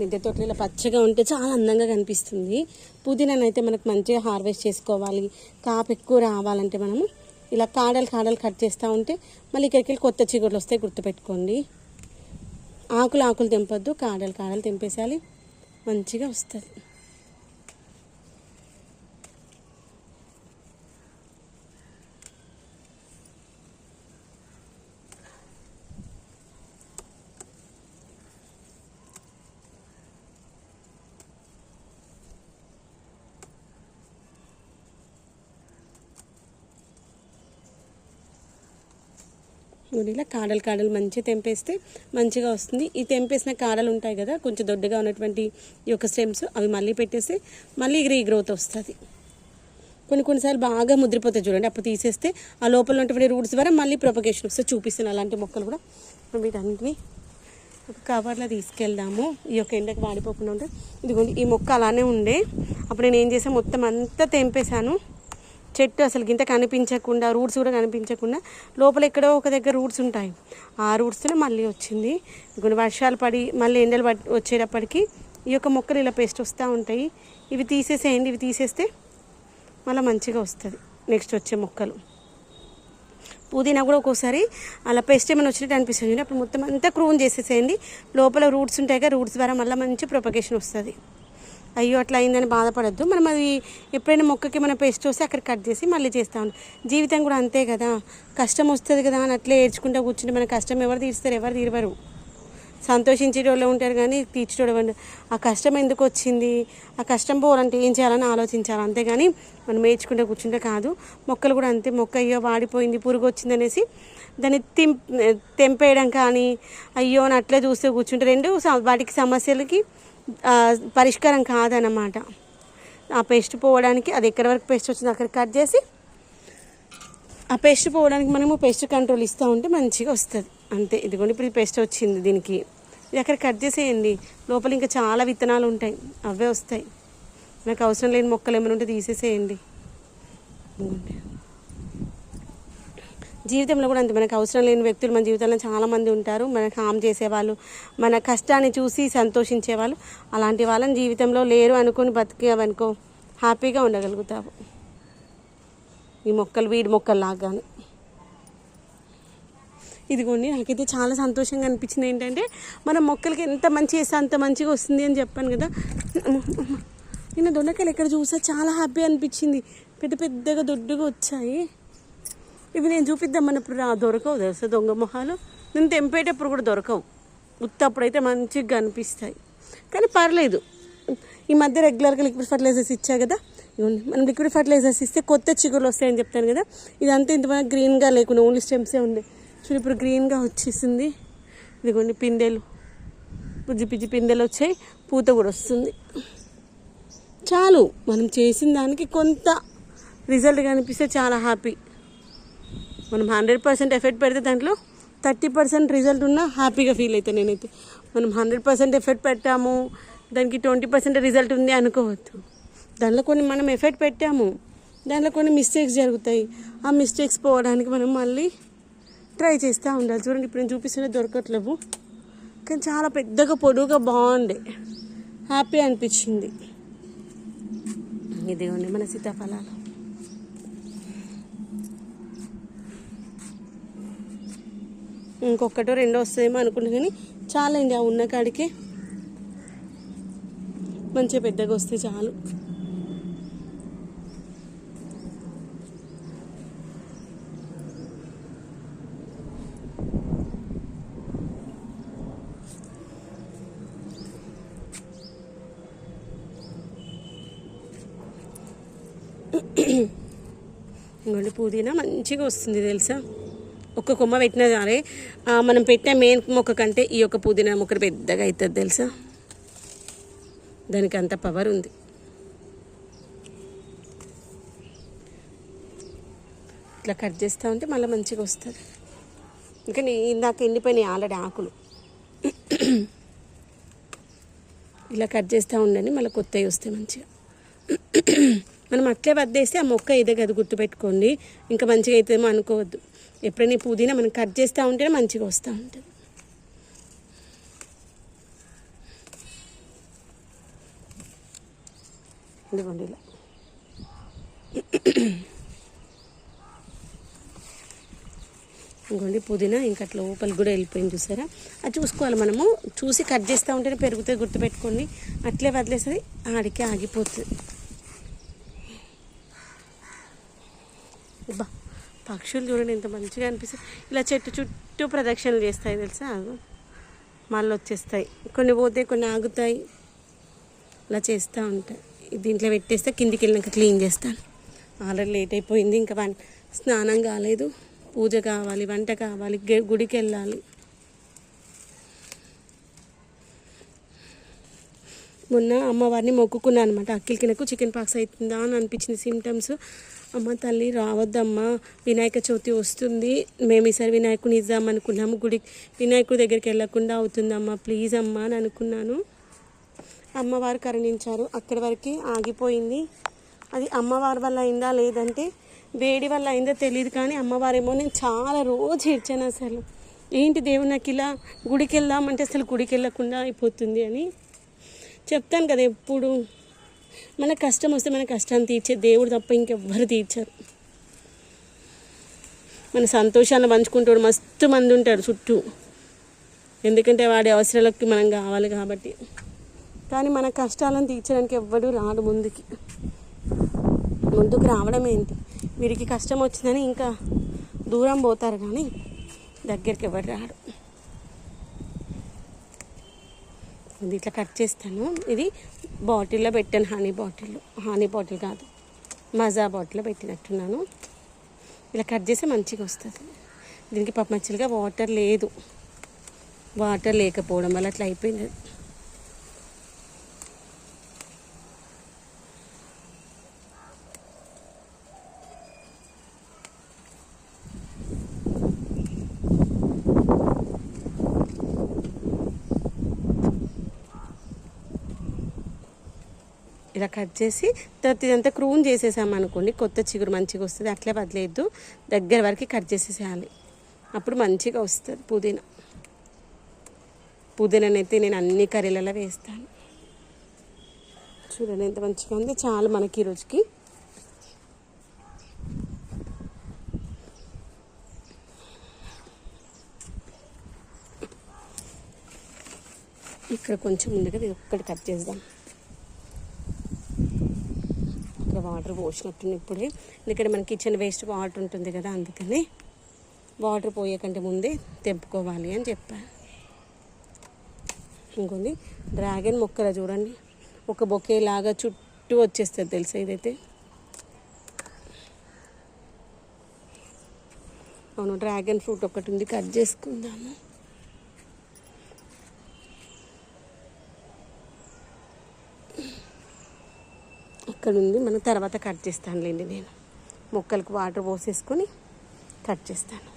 మిద్దె తోటలు ఇలా పచ్చగా ఉంటే చాలా అందంగా కనిపిస్తుంది. పుదీనానైతే మనకు మంచిగా హార్వెస్ట్ చేసుకోవాలి. కాపు ఎక్కువ రావాలంటే మనము ఇలా కాడలు కాడలు కట్ చేస్తూ ఉంటే మళ్ళీ ఇక్కడికి వెళ్ళి కొత్త చిగుళ్ళు వస్తాయి గుర్తుపెట్టుకోండి. ఆకులు ఆకులు తెంపొద్దు కాడలు కాడలు తెంపేసాలి మంచిగా వస్తుంది. ఇలా కాడలు కాడలు మంచిగా తెంపేస్తే మంచిగా వస్తుంది. ఈ తెంపేసిన కాడలు ఉంటాయి కదా కొంచెం దొడ్డుగా ఉన్నటువంటి ఈ యొక్క స్టెమ్స్ అవి మళ్ళీ పెట్టేస్తే మళ్ళీ రీగ్రోత్ వస్తుంది. కొన్ని కొన్నిసార్లు బాగా ముద్రిపోతాయి చూడండి అప్పుడు తీసేస్తే ఆ లోపల ఉన్నటువంటి రూట్స్ ద్వారా మళ్ళీ ప్రొపగేషన్ వస్తే చూపిస్తాను అలాంటి మొక్కలు కూడా. వీటన్నిటిని ఒక కవర్లో తీసుకెళ్దాము. ఈ యొక్క ఎండకు వాడిపోకుండా ఉంటే. ఇదిగోండి ఈ మొక్క అలానే ఉండే. అప్పుడు నేను ఏం చేసాను మొత్తం అంతా తెంపేశాను. చెట్టు అసలు గింత కనిపించకుండా రూట్స్ కూడా కనిపించకుండా లోపల ఎక్కడో ఒక దగ్గర రూట్స్ ఉంటాయి. ఆ రూట్స్లో మళ్ళీ వచ్చింది. కొన్ని వర్షాలు పడి మళ్ళీ ఎండలు పడి వచ్చేటప్పటికి ఈ యొక్క మొక్కలు ఇలా పేస్ట్ వస్తూ ఉంటాయి. ఇవి తీసేసేయండి ఇవి తీసేస్తే మళ్ళీ మంచిగా వస్తుంది. నెక్స్ట్ వచ్చే మొక్కలు. పుదీనా కూడా ఒక్కోసారి అలా పెస్ట్ ఏమైనా వచ్చినట్టు అనిపిస్తుంది. అప్పుడు మొత్తం అంతా క్రూన్ చేసేసేయండి. లోపల రూట్స్ ఉంటాయి కదా రూట్స్ ద్వారా మళ్ళీ మంచి ప్రొపగేషన్ వస్తుంది. అయ్యో అట్లా అయిందని బాధపడద్దు. మనం అది ఎప్పుడైనా మొక్కకి మన పెస్ట్ వస్తే అక్కడ కట్ చేసి మళ్ళీ చేస్తాం. జీవితం కూడా అంతే కదా. కష్టం వస్తుంది కదా అని అట్లే ఏడ్చుకుంటూ కూర్చుంటే మన కష్టం ఎవరు తీరుస్తారు? ఎవరు తీరవరు. సంతోషించేటోళ్ళు ఉంటారు కానీ తీర్చేటోళ్ళు ఆ కష్టం ఎందుకు వచ్చింది? ఆ కష్టం పోవాలంటే ఏం చేయాలని ఆలోచించాలి. అంతేగాని మనం ఏడ్చుకుంటే కూర్చుంటే కాదు. మొక్కలు కూడా అంతే. మొక్క అయ్యో వాడిపోయింది పురుగు వచ్చింది అనేసి దాన్ని తిం తెంపేయడం కానీ అయ్యో అని అట్లే చూస్తే కూర్చుంటే రెండు స- వాటికి సమస్యలకి పరిష్కారం కాదన్నమాట. ఆ పేస్ట్ పోవడానికి అది ఎక్కడి వరకు పేస్ట్ వచ్చిందో అక్కడ కట్ చేసి ఆ పేస్ట్ పోవడానికి మనము పేస్ట్ కంట్రోల్ ఇస్తూ ఉంటే మంచిగా వస్తుంది. అంతే. ఇదిగోండి ఇప్పుడు పేస్ట్ వచ్చింది దీనికి. ఇది అక్కడ కట్ చేసేయండి. లోపల ఇంకా చాలా విత్తనాలు ఉంటాయి. అవే వస్తాయి. నాకు అవసరం లేని మొక్కలు ఏమైనా ఉంటే తీసేసేయండి. ఇదిగోండి. జీవితంలో కూడా అంత మనకు అవసరం లేని వ్యక్తులు మన జీవితంలో చాలామంది ఉంటారు. మనకు హామ్ చేసేవాళ్ళు మన కష్టాన్ని చూసి సంతోషించే వాళ్ళు అలాంటి వాళ్ళని జీవితంలో లేరు అనుకొని బతికేవనుకో హ్యాపీగా ఉండగలుగుతావు. ఈ మొక్కలు వీడి మొక్కల్లాగాను. ఇదిగోండి నాకైతే చాలా సంతోషంగా అనిపించింది ఏంటంటే మనం మొక్కలకి ఎంత మంచి చేస్తే అంత మంచిగా వస్తుంది అని చెప్పాను కదా. నిన్న దొండకాయలు ఎక్కడ చూసా? చాలా హ్యాపీ అనిపించింది. పెద్ద పెద్దగా దొడ్డుగా వచ్చాయి. ఇవి నేను చూపిద్దామన్నప్పుడు రా దొరకవు తెలుసా? దొంగ మొహాలు. నేను తెంపేటప్పుడు కూడా దొరకవు. ఉత్తప్పుడైతే మంచిగా అనిపిస్తాయి కానీ పర్లేదు. ఈ మధ్య రెగ్యులర్గా లిక్విడ్ ఫర్టిలైజర్స్ ఇచ్చా కదా? ఇదిగోండి మనం లిక్విడ్ ఫర్టిలైజర్స్ ఇస్తే కొత్త చిగురులు వస్తాయని చెప్తాను కదా? ఇదంతా ఇంతమంది గ్రీన్గా లేకుండా ఓన్లీ స్టెమ్సే ఉండే. చూడు ఇప్పుడు గ్రీన్గా వచ్చేసింది. ఇదిగోండి పిందెలు. పుజ్జి పిజ్జి పిందెలు వచ్చాయి. పూత కూడా వస్తుంది. చాలు. మనం చేసిన దానికి కొంత రిజల్ట్ కనిపిస్తే చాలా హ్యాపీ మనం హండ్రెడ్ పర్సెంట్ ఎఫర్ట్ పెడితే దాంట్లో థర్టీ పర్సెంట్ రిజల్ట్ ఉన్నా హ్యాపీగా ఫీల్ అవుతాను నేనైతే. మనం హండ్రెడ్ పర్సెంట్ ఎఫర్ట్ పెట్టాము దానికి ట్వంటీ పర్సెంట్ రిజల్ట్ ఉంది అనుకోవద్దు. దాంట్లో కొన్ని మనం ఎఫర్ట్ పెట్టాము దాంట్లో కొన్ని మిస్టేక్స్ జరుగుతాయి. ఆ మిస్టేక్స్ పోవడానికి మనం మళ్ళీ ట్రై చేస్తూ ఉండాలి. చూడండి ఇప్పుడు నేను చూపిస్తున్న దొరకట్లేవు కానీ చాలా పెద్దగా పొడువుగా బాగుండే. హ్యాపీ అనిపించింది. ఇదిగోండి మన సీతాఫలాలు. ఇంకొకటో రెండో వస్తాయేమో అనుకుంటున్నా కానీ చాలండి ఆ ఉన్న కాడికే. మంచిగా పెద్దగా వస్తే చాలు. ఇంకోటి పుదీనా మంచిగా వస్తుంది తెలుసా? ఒక్క కొమ్మ పెట్టినా సరే మనం పెట్టిన మెయిన్ మొక్క కంటే ఈ యొక్క పుదీనా మొక్క పెద్దగా అవుతుంది తెలుసా? దానికి అంత పవర్ ఉంది. ఇట్లా కట్ చేస్తూ ఉంటే మళ్ళీ మంచిగా వస్తుంది. ఇంకా నీ ఇందాక ఎండిపోయినాయి ఆల్రెడీ ఆకులు. ఇలా కట్ చేస్తూ ఉండండి మళ్ళీ కొత్తవి వస్తాయి మంచిగా. మనం అట్లే వద్దేస్తే ఆ మొక్క ఇదే కదా గుర్తుపెట్టుకోండి. ఇంకా మంచిగా అవుతుందేమో అనుకోవద్దు. ఎప్పుడైనా పుదీనా మనం కట్ చేస్తూ ఉంటేనే మంచిగా వస్తూ ఉంటుంది. ఇదిగోండి ఇలా. ఇంకోండి పుదీనా ఇంకా అట్లా లోపలికి కూడా వెళ్ళిపోయింది చూసారా? అది చూసుకోవాలి మనము. చూసి కట్ చేస్తూ ఉంటేనే పెరుగుతుంది గుర్తుపెట్టుకోండి. అట్లే వదిలేస్తుంది ఆడికి ఆగిపోతుంది. బా పక్షులు చూడండి ఎంత మంచిగా అనిపిస్తుంది ఇలా చెట్టు చుట్టూ ప్రదక్షిణలు చేస్తాయి తెలుసా? మళ్ళీ వచ్చేస్తాయి. కొన్ని పోతే కొన్ని ఆగుతాయి. ఇలా చేస్తూ ఉంటాయి దీంట్లో పెట్టేస్తే కిందికి వెళ్ళినాక క్లీన్ చేస్తాను. ఆల్రెడీ లేట్ అయిపోయింది ఇంకా స్నానం కాలేదు. పూజ కావాలి వంట కావాలి గుడికి వెళ్ళాలి. మొన్న అమ్మవారిని మొక్కుకున్నాను అనమాట అక్కిలికి నాకు చికెన్ పాక్స్ అవుతుందా అని అనిపించింది సిమ్టమ్స్ అమ్మ తల్లి రావద్దమ్మా వినాయక చవితి వస్తుంది. మేము ఈసారి వినాయకుని ఇద్దాం అనుకున్నాము. గుడి వినాయకుడి దగ్గరికి వెళ్ళకుండా అవుతుందమ్మా. ప్లీజ్ అమ్మా అని అనుకున్నాను. అమ్మవారు కరుణించారు. అక్కడి వరకు ఆగిపోయింది. అది అమ్మవారి వల్ల అయిందా లేదంటే వేడి వల్ల అయిందో తెలియదు కానీ అమ్మవారేమో నేను చాలా రోజు ఏడ్చాను అసలు. ఏంటి దేవుడు నాకు ఇలా గుడికి వెళ్దామంటే అసలు గుడికి వెళ్ళకుండా అయిపోతుంది అని చెప్తాను కదా ఎప్పుడు. మన కష్టం వస్తే మన కష్టాన్ని తీర్చే దేవుడు తప్ప ఇంకెవ్వరు తీర్చరు. మన సంతోషాన్ని పంచుకుంటాడు మస్తు మంది ఉంటాడు చుట్టూ. ఎందుకంటే వాడి అవసరాలకి మనం కావాలి కాబట్టి. కానీ మన కష్టాలను తీర్చడానికి ఎవ్వడు రాడు ముందుకి. ముందుకు రావడం ఏంటి? వీరికి కష్టం వచ్చిందని ఇంకా దూరం పోతారు కానీ దగ్గరికి ఎవరు రాడు వస్తుంది. ఇట్లా కట్ చేస్తాను. ఇది బాటిల్లో పెట్టాను హనీ బాటిల్. హనీ బాటిల్ కాదు మజా బాటిల్లో పెట్టినట్టున్నాను. ఇలా కట్ చేస్తే మంచిగా వస్తుంది. దీనికి పప్పు మచ్చలుగా వాటర్ లేదు. వాటర్ లేకపోవడం వల్ల అట్లా అయిపోయింది. ఇలా కట్ చేసి తర్వాత ఇదంతా క్రూన్ చేసేసాము అనుకోండి కొత్త చిగురు మంచిగా వస్తుంది అట్లే వదిలేద్దు దగ్గర వరకు కట్ చేసేసేయాలి. అప్పుడు మంచిగా వస్తుంది పుదీనా. పుదీనానైతే నేను అన్ని కర్రీలలో వేస్తాను. చూడండి ఎంత మంచిగా ఉంది చాలు మనకి ఈరోజుకి ఇక్కడ కొంచెం ఉంది కదా ఇది ఒక్కటి కట్ చేద్దాం ఇక్కడ వాటర్ పోసినట్టుంది ఇప్పుడే ఎందుకంటే మన కిచెన్ వేస్ట్ వాటర్ ఉంటుంది కదా అందుకని వాటర్ పోయేకంటే ముందే తెంపుకోవాలి అని చెప్పాను ఇంకొంది డ్రాగన్ మొక్కలా చూడండి. ఒక బొకే లాగా చుట్టూ వచ్చేస్తుంది తెలుసా ఇదైతే? అవును డ్రాగన్ ఫ్రూట్ ఒకటి ఉంది కట్ చేసుకుందాము. అక్కడ ఉంది మనం తర్వాత కట్ చేస్తానులేండి నేను. మొక్కలకు వాటర్ పోసేసుకొని కట్ చేస్తాను.